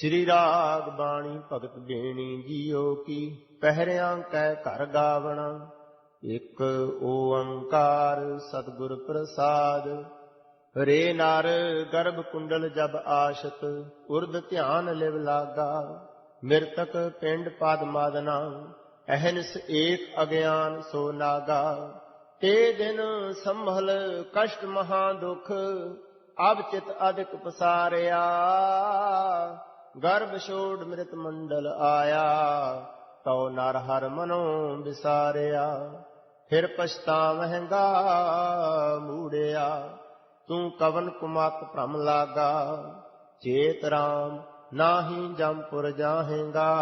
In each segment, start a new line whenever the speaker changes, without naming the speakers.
ਸ੍ਰੀ ਰਾਗ ਬਾਣੀ ਭਗਤ ਬੇਣੀ ਜੀਓ ਕੀ, ਪਹਿਰਿਆਂ ਕੈ ਘਰ ਗਾਵਣਾ। ਇੱਕ ਓੰਕਾਰ ਸਤਿਗੁਰ ਪ੍ਰਸਾਦ, ਹਰੇ ਨਰ ਗਰਭ ਕੁੰਡਲ ਜਬ ਆਸ਼ਤ ਉਰਦ ਧਿਆਨ ਲਿਵ ਲਾਗਾ। ਮਿਰਤਕ ਪਿੰਡ ਪਦ ਮਾਦਨਾ, ਅਹਨਸ ਏਕ ਅਗਿਆਨ ਸੋ ਨਾਗਾ। ਤੇ ਦਿਨ ਸੰਭਲ ਕਸ਼ਟ ਮਹਾ ਦੁਖ, ਅਬ ਚਿਤ ਅਧਿਕ ਪਸਾਰਿਆ। ਗਰਭ ਛੋੜ ਮ੍ਰਿਤ ਮੰਡਲ ਆਇਆ, ਤਉ ਨਰ ਹਰ ਮਨੋ ਵਿਸਾਰਿਆ। ਫਿਰ ਪਛਤਾਵਹਿੰਗਾ ਮੂੜਿਆ, ਤੂੰ ਕਵਨ ਕੁਮਤ ਭ੍ਰਮ ਲਾਗਾ। ਚੇਤ ਰਾਮ ਨਾਹੀ ਜੰਪੁਰ ਜਾਹੇਗਾ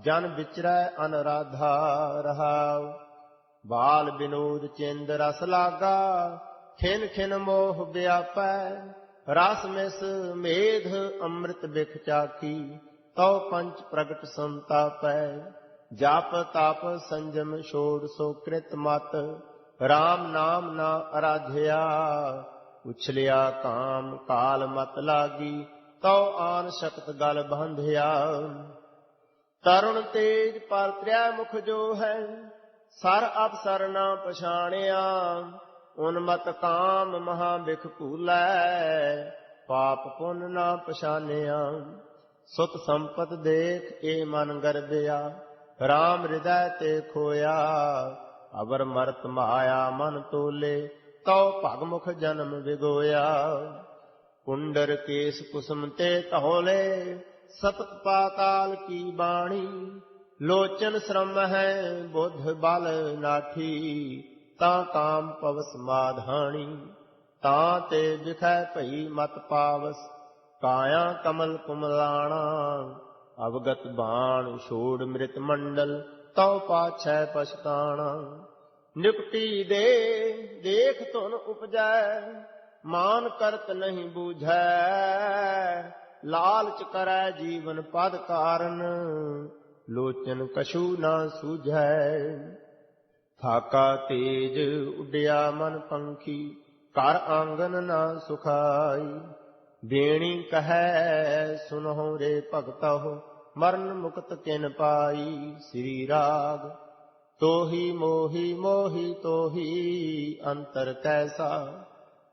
ਜਨ ਵਿਚਰੈ ਅਨਰਾਧਾ ਰਹਾਉ। ਬਾਲ ਬਿਨੋਦ ਚਿੰਦ ਰਸ ਲਾਗਾ, ਖਿਨ ਖਿਨ ਮੋਹ ਵਿਆਪੈ ਰਸ ਮਿਸ ਮੇਧ ਅੰਮ੍ਰਿਤ ਬਿਖ ਚਾਖੀ, ਤਉ ਪੰਚ ਪ੍ਰਗਟ ਸੰਤਾਪੈ। ਜਪ ਤਪ ਸੰਜਮ ਛੋੜ ਸੋ ਕ੍ਰਿਤ ਮਤ RAM ਨਾਮ ਨਾ ਅਰਾਧਿਆ। ਉਛਲਿਆ ਕਾਮ ਕਾਲ ਮਤ ਲਾਗੀ, ਤਉ ਆਨ ਸ਼ਕਤ ਗਲ ਬੰਧਿਆ। ਤਰੁਣ ਤੇਜ ਪਰ ਤ੍ਰਿਆ ਮੁਖ ਜੋ ਹੈ ਸਰ ਅਪਸਰ ਨਾ ਪਛਾਣਿਆ। ਉਨਮਤ ਕਾਮ ਮਹਾ ਬਿਖ ਭੂਲੈ, ਪਾਪ ਪੁੰਨ ਨਾ ਪਛਾਨਿਆ। ਸੁਤ ਸੰਪਤ ਦੇਖ ਏ ਮਨ ਗਰਬਿਆ RAM ਹਿਰਦੈ ਤੇ ਖੋਇਆ। ਅਵਰ ਮਰਤ ਮਾਇਆ ਮਨ ਤੋਲੇ, ਤਉ ਭਗਮੁਖ ਜਨਮ ਵਿਗੋਇਆ। ਕੁੰਡਰ ਕੇਸ ਕੁਸਮ ਤੇ ਧੌਲੇ, ਸਤਤ ਪਾਤਾਲ ਕੀ ਬਾਣੀ। ਲੋਚਨ ਸ਼ਰਮ ਹੈ, ਬੁੱਧ ਬਲ ਨਾਠੀ। ਤਾਂ ਕਾਮ ਪਵਸ ਮਾਧਾਣੀ, ਤਾਂ ਤੇ ਵਿਖੈ ਭਈ ਮਤ ਪਾਵਸ, ਕਾਇਆ ਕਮਲ ਕੁਮਲਾਣਾ, ਅਵਗਤ ਬਾਣ ਛੋੜ ਮ੍ਰਿਤ ਮੰਡਲ, ਤਉ ਪਾਛੈ ਪਛਤਾਣਾ। ਨਿਪਟੀ ਦੇ, ਦੇਖ ਧੁਨ ਉਪਜੈ, ਮਾਨ ਕਰਤ ਨਹੀਂ ਬੂਝੈ, ਲਾਲਚ ਕਰੈ ਜੀਵਨ ਪਦ ਕਾਰਨ, ਲੋਚਨ ਕਛੂ ਨਾ ਸੂਝੈ। ਥਾਕਾ ਤੇਜ ਉਡਿਆ ਮਨ ਪੰਖੀ, ਘਰ ਆਂਗਨ ਨਾ ਸੁਖਾਈ। ਬੇਣੀ ਕਹੈ, ਸੁਨਹੁ ਰੇ ਭਗਤਹੁ, ਮਰਨ ਮੁਕਤ ਕਿਨ ਪਾਈ। ਸ੍ਰੀ ਰਾਗ, ਤੋਹੀ ਮੋਹੀ ਮੋਹੀ ਤੋਹੀ, ਅੰਤਰ ਕੈਸਾ।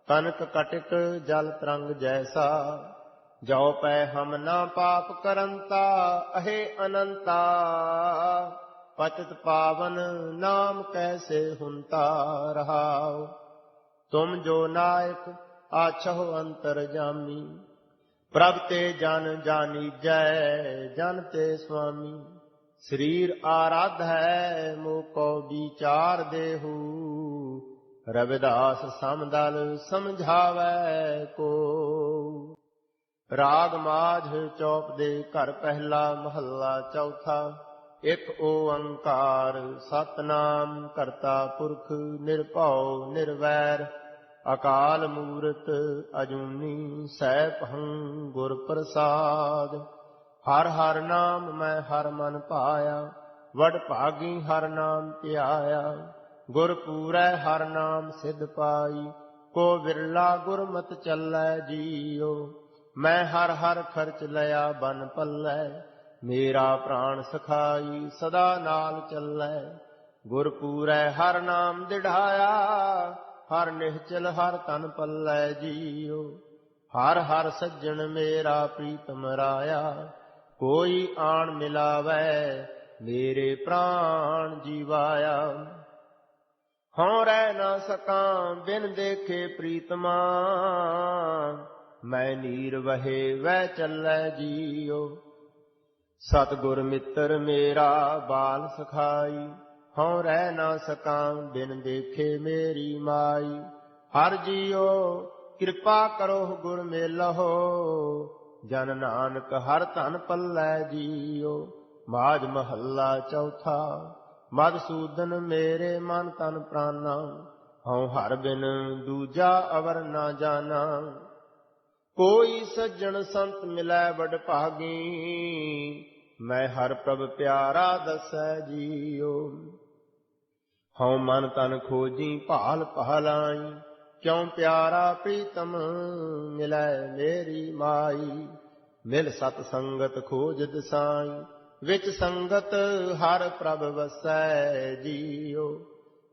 ਕਨਕ ਕਟਕ ਜਲ ਤਰੰਗ ਜੈਸਾ। ਜੋ ਪੈ ਹਮ ਨਾ ਪਾਪ ਕਰੰਤਾ, ਅਹੇ ਅਨੰਤਾ। ਪਤਿਤ ਪਾਵਨ ਨਾਮ ਕੈਸੇ ਹੁੰਤਾ ਰਹਾਉ? ਤੁਮ ਜੋ ਨਾਇਕ ਆਛੋ ਅੰਤਰ ਜਾਮੀ, ਪ੍ਰਭ ਤੇ ਜਨ ਜਾਨੀਜੈ ਜਨ ਤੇ ਸੁਆਮੀ। ਸਰੀਰ ਆਰਾਧ ਹੈ ਮੋਕੋ ਵਿਚਾਰ ਦੇਹੂ। ਰਵਿਦਾਸ ਸਮਦਲ ਸਮਝਾਵੈ ਕੋ। ਰਾਗ ਮਾਝ ਚੌਪ ਦੇ ਘਰ ਪਹਿਲਾ ਮਹੱਲਾ ਚੌਥਾ। ਇੱਕ ਓੰਕਾਰ, ਸਤਨਾਮ ਕਰਤਾ ਪੁਰਖ ਨਿਰਭਉ ਨਿਰਵੈਰ, ਅਕਾਲ ਮੂਰਤ ਅਜੂਨੀ ਸੈਭੰ ਗੁਰ ਪ੍ਰਸਾਦ। ਹਰ ਹਰ ਨਾਮ ਮੈਂ ਹਰ ਮਨ ਪਾਇਆ, ਵਡ ਭਾਗੀ ਹਰ ਨਾਮ ਧਿਆਇਆ। ਗੁਰ ਪੂਰੈ ਹਰ ਨਾਮ ਸਿਧ ਪਾਈ, ਕੋ ਵਿਰਲਾ ਗੁਰਮਤ ਚੱਲੈ ਜੀਓ ਮੈਂ ਹਰ ਹਰ ਖਰਚ ਲਿਆ ਬਨ ਪੱਲੇ ਮੇਰਾ ਪ੍ਰਾਣ ਸਖਾਈ ਸਦਾ ਨਾਲ ਚੱਲੈ। ਗੁਰ ਪੂਰੈ ਹਰ ਨਾਮ ਦਿੜਾਇਆ, ਹਰ ਨਿਹਚਲ ਹਰ ਤਨ ਪੱਲੈ ਜੀਓ ਹਰ ਹਰ ਸੱਜਣ ਮੇਰਾ ਪ੍ਰੀਤਮ ਰਾਇਆ, ਕੋਈ ਆਣ ਮਿਲਾਵੈ, ਮੇਰੇ ਪ੍ਰਾਣ ਜੀਵਾਇਆ। ਹਉ ਰਹਿ ਨਾ ਸਕਾਂ, ਬਿਨ ਦੇਖੇ ਪ੍ਰੀਤਮਾ ਮੈਂ ਨੀਰ ਵਹੇ ਵਹਿ ਚੱਲੈ ਜੀਓ ਸਤਗੁਰ ਮਿੱਤਰ ਮੇਰਾ ਬਾਲ ਸਖਾਈ, ਹਉ ਰਹਿ ਨਾ ਸਕਾਂ, ਬਿਨ ਦੇਖੇ ਮੇਰੀ ਮਾਈ। ਹਰ ਜੀਓ ਕਿਰਪਾ ਕਰੋ, ਗੁਰ ਮੇਲਹੁ। ਜਨ ਨਾਨਕ ਹਰ ਧਨ ਪੱਲੇ ਜੀਓ ਮਾਜ ਮਹੱਲਾ ਚੌਥਾ ਮਦਸੂਦਨ ਮੇਰੇ ਮਨ ਤਨ ਪ੍ਰਾਨਾ। ਹਉ ਹਰ ਬਿਨ ਦੂਜਾ ਅਵਰ ਨਾ ਜਾਣਾ ਕੋਈ ਸੱਜਣ ਸੰਤ ਮਿਲੈ ਵਡ ਭਾਗੀ, ਮੈਂ ਹਰ ਪ੍ਰਭ ਪਿਆਰਾ ਦਸੈ ਜੀਓ। ਹਉ ਮਨ ਤਨ ਖੋਜੀ ਭਾਲ ਪਹਲਾਈ ਕਿਉ ਪਿਆਰਾ ਪ੍ਰੀਤਮ ਮਿਲੈ ਮੇਰੀ ਮਾਈ। ਮਿਲ ਸਤ ਸੰਗਤ ਖੋਜ ਦਸਾਈ, ਵਿੱਚ ਸੰਗਤ ਹਰ ਪ੍ਰਭ ਵਸੈ ਜੀਓ।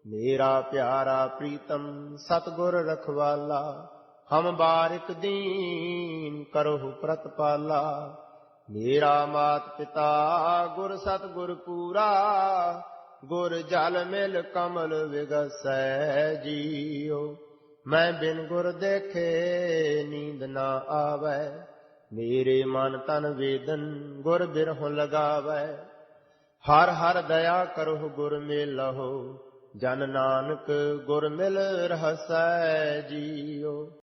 ਮੇਰਾ ਪਿਆਰਾ ਪ੍ਰੀਤਮ, ਸਤਗੁਰ ਰਖਵਾਲਾ ਹਮ ਬਾਰਿਕ ਦੀਨ ਕਰਹੁ ਪ੍ਰਤਪਾਲਾ। ਮੇਰਾ ਮਾਤ ਪਿਤਾ ਗੁਰ ਸਤਗੁਰ ਪੂਰਾ, ਗੁਰ ਜਲ ਮਿਲ ਕਮਲ ਵਿਗਸੈ ਜੀਓ ਮੈਂ ਬਿਨ ਗੁਰ ਦੇਖੇ ਨੀਂਦ ਨਾ ਆਵੈ। ਮੇਰੇ ਮਨ ਤਨ ਵੇਦਨ ਗੁਰ ਬਿਰਹੁ ਲਗਾਵੈ। ਹਰ ਹਰ ਦਇਆ ਕਰਹੁ ਗੁਰ ਮੇਲਹੁ, ਜਨ ਨਾਨਕ ਗੁਰ ਮਿਲ ਰਹਸੈ ਜੀਓ